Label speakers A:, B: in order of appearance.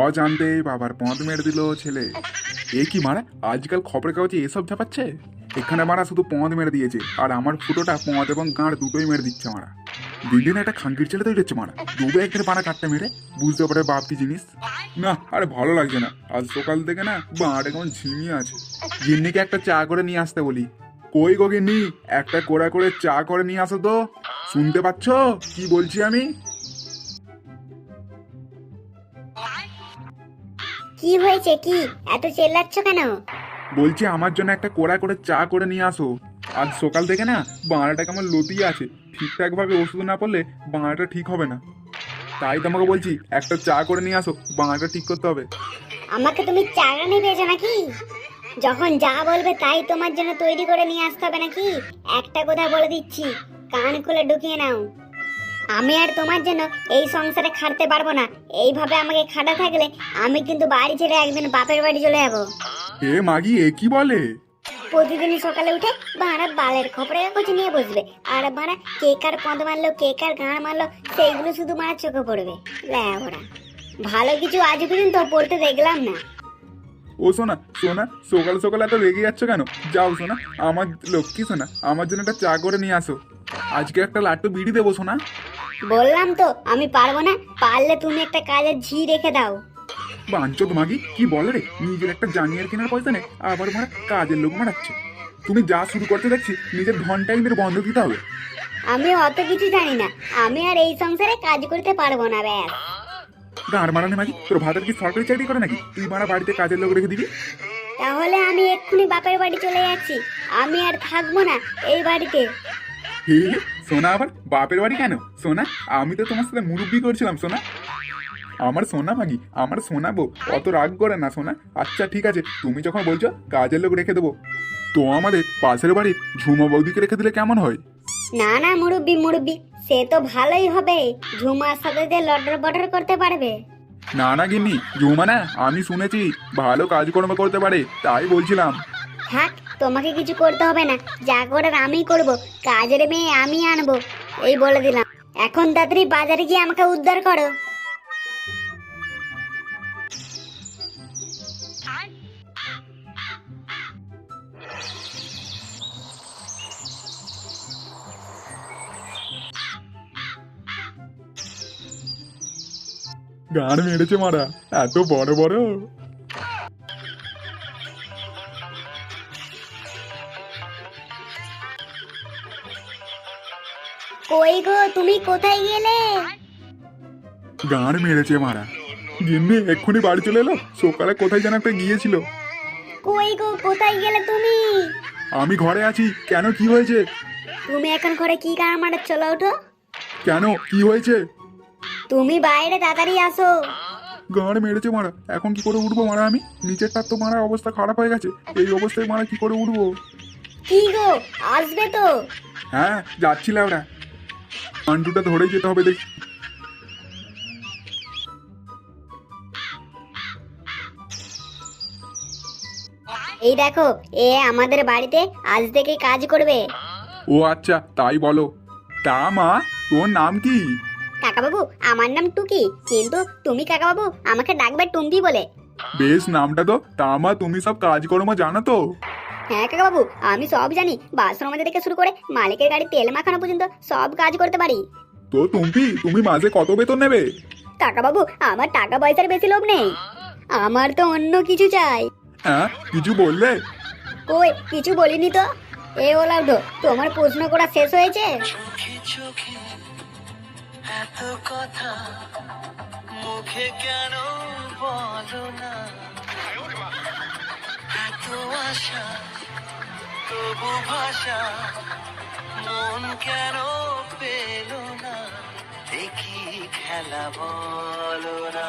A: অজান্তেই বাবার পথ মেরে দিল ছেলে। এ কি মারা? আজকাল খবরের কাগজে এসব ছাপাচ্ছে? এখানে মারা শুধু পঁদ মেরে দিয়েছে, আর আমার ফুটোটা পঁদ এবং গাঁড় দুটোই মেরে দিচ্ছে মারা। দিন দিন একটা খাঙ্কির ছেলে তৈরি হচ্ছে মারা। দুবে একদিন পাড়া কাটতে মেরে, বুঝতে পারে বাপ কি জিনিস? না, আরে ভালো লাগছে না। আজ সকাল থেকে না বাঁড়ে কেমন ঝিমিয়ে আছে। গিন্নিকে একটা চা করে নিয়ে আসতে বলি। কই গো গিন্নি? একটা কোড়া করে চা করে নিয়ে আসো তো। শুনতে পাচ্ছ? কি বলছি আমি?
B: কি হয়েছে কি? এত চেল্লাচ্ছ কেন?
A: বলছি আমার জন্য একটা কোড়া করে চা করে নিয়ে আসো। আজ সকাল থেকে না বাঁড়াটা কেমন লতিয়ে আছে। ঠিকঠাক ভাবে ওষুধ না পড়লে বাঁড়াটা ঠিক হবে না। তাই তোমাকে বলছি একটা চা করে নিয়ে আসো বাঁড়াটা ঠিক করতে হবে।
B: আমাকে তুমি চাকরানি পেয়েছ নাকি? যখন যা বলবে তাই তোমার জন্য তৈরি করে নিয়ে আসতে হবে নাকি? একটা কথা বলে দিচ্ছি কান খুলে ঢুকিয়ে নাও। আমি আর তোমার জন্য এই সংসারে খাটতে পারব না। এইভাবে আমাকে খাটা থাকলে আমি কিন্তু বাড়ি ছেড়ে একদিন বাপের বাড়ি চলে যাব।
A: এ মাগি এ কি বলে?
B: প্রতিদিন সকালে উঠে বাড়া বালের খপরে কাগজ নিয়ে বসবে। আর বাড়া কে কার পদ মারলো কে কার গাঁড় মারলো সেইগুলো শুধু মারা চোখে পড়বে। ল্যাবড়া ভালো কিছু আজ পর্যন্ত পড়তে দেখলাম না।
A: ও সোনা সোনা সকাল সকাল এত রেগে যাচ্ছ কেন? যাও সোনা আমার লক্ষ্মী সোনা আমার জন্য একটা চা করে নিয়ে আসো। আজকে একটা লাট্টু বিড়ি দেবো সোনা।
B: বললাম তো আমি পারব না পারলে তুমি একটা কাজের ঝি রেখে দাও।
A: বাঞ্চত মাগি কি বলে রে? নিজের একটা জানিয়ার কেনার পয়সা নেই আবার মারা কাজের লোক মারাচ্ছে। তুমি যা শুরু করতে দেখছি নিজের ধন টাইমের বন্ধ দিতে হবে।
B: আমি অত কিছু জানি না আমি আর এই সংসারে কাজ করতে পারব না ব্যাস।
A: গাঁড় মারানে মাগি তোর ভাতের কি সরকারি চাকরি করে নাকি? তুই মারা বাড়িতে কাজের লোক রেখে দিবি?
B: তাহলে আমি এক্ষুনি বাপের বাড়ি চলে যাচ্ছি আমি আর থাকব না এই বাড়িতে।
A: হে সোনা আবার বাপের বাড়ি কেন? সোনা আমি তো তোমার সাথে মুরব্বি করছিলাম সোনা। আমার সোনা মাগি আমার সোনা বউ অত রাগ করে না সোনা। আচ্ছা ঠিক আছে তুমি যখন বলছো কাজের লোক রেখে দেবো। তো আমাদের পাশের বাড়ির ঝুমা বৌদিকে রেখে দিলে কেমন হয়?
B: না না মুরব্বি মুরব্বি সে তো ভালোই হবে। ঝুমার সাথে যে লটর বটর করতে পারবে।
A: না না গিন্নি ঝুমা না আমি শুনেছি ভালো কাজকর্ম করতে পারে তাই বলছিলাম।
B: থাক তোমাকে কিছু করতে হবে না। যা করার আমি করব। কাজের মেয়ে আমি আনব। এই বলে দিলাম। এখন তাড়াতাড়ি বাজারে গিয়ে আমাকে উদ্ধার করো।
A: গান মেরেছে মারা। এত বড় বড়।
B: কই গো তুমি কোথায় গেলে?
A: গান মেরেছে মারা। গিন্নি এক্ষুনি বাড়ি চলে এলো? সকালে কোথায় যেন একটা গিয়েছিল।
B: কই গো কোথায় গেলে তুমি?
A: আমি ঘরে আছি। কেন কি হয়েছে?
B: তুমি এখন ঘরে কি কার মারা চলো ওঠো।
A: কেন কি হয়েছে?
B: তুমি বাইরে তাড়াতাড়ি আসো।
A: গাঁড় মেরেছে মারা। এখন কি করে উঠবো মারা আমি? নিচেরটার তো মারা অবস্থা খারাপ হয়ে গেছে। এই অবস্থায় মারা কি করে উঠবো?
B: কি গো আসবে তো?
A: হ্যাঁ যাচ্ছিলাম ওরা আন্টুটা ধরেই যেতে হবে দেখ।
B: এই দেখো এ আমাদের বাড়িতে আজ থেকে কাজ করবে।
A: ও আচ্ছা তাই বলো। তা মা তোর নাম কি?
B: কাকাবাবু আমার নাম টুকি কিন্তু তুমি কাকাবাবু আমাকে ডাকবে টুম্পি বলে।
A: বেশ নামটা তো। তা মা তুমি সব কাজকর্ম জানো তো?
B: হ্যাঁ কাকাবাবু আমি সব জানি। আমাদের থেকে শুরু করে মালিকের গাড়ি তেল মাখানো পর্যন্ত সব কাজ করতে পারি।
A: তো তুম্পি তুমি মাসে কত বেতন নেবে?
B: কাকাবাবু আমার টাকা পয়সার বেশি লোভ নেই। আমার তো অন্য কিছু চাই।
A: হ্যাঁ কিছু বললে?
B: কই কিছু বলিনি তো? এ ওলাউডো তোমার প্রশ্ন করা শেষ হয়েছে?
C: এত কথা মুখে কেন বলো না? এত আশা তবু ভাষা মন কেন পেল না? দেখি খেলা বলো না।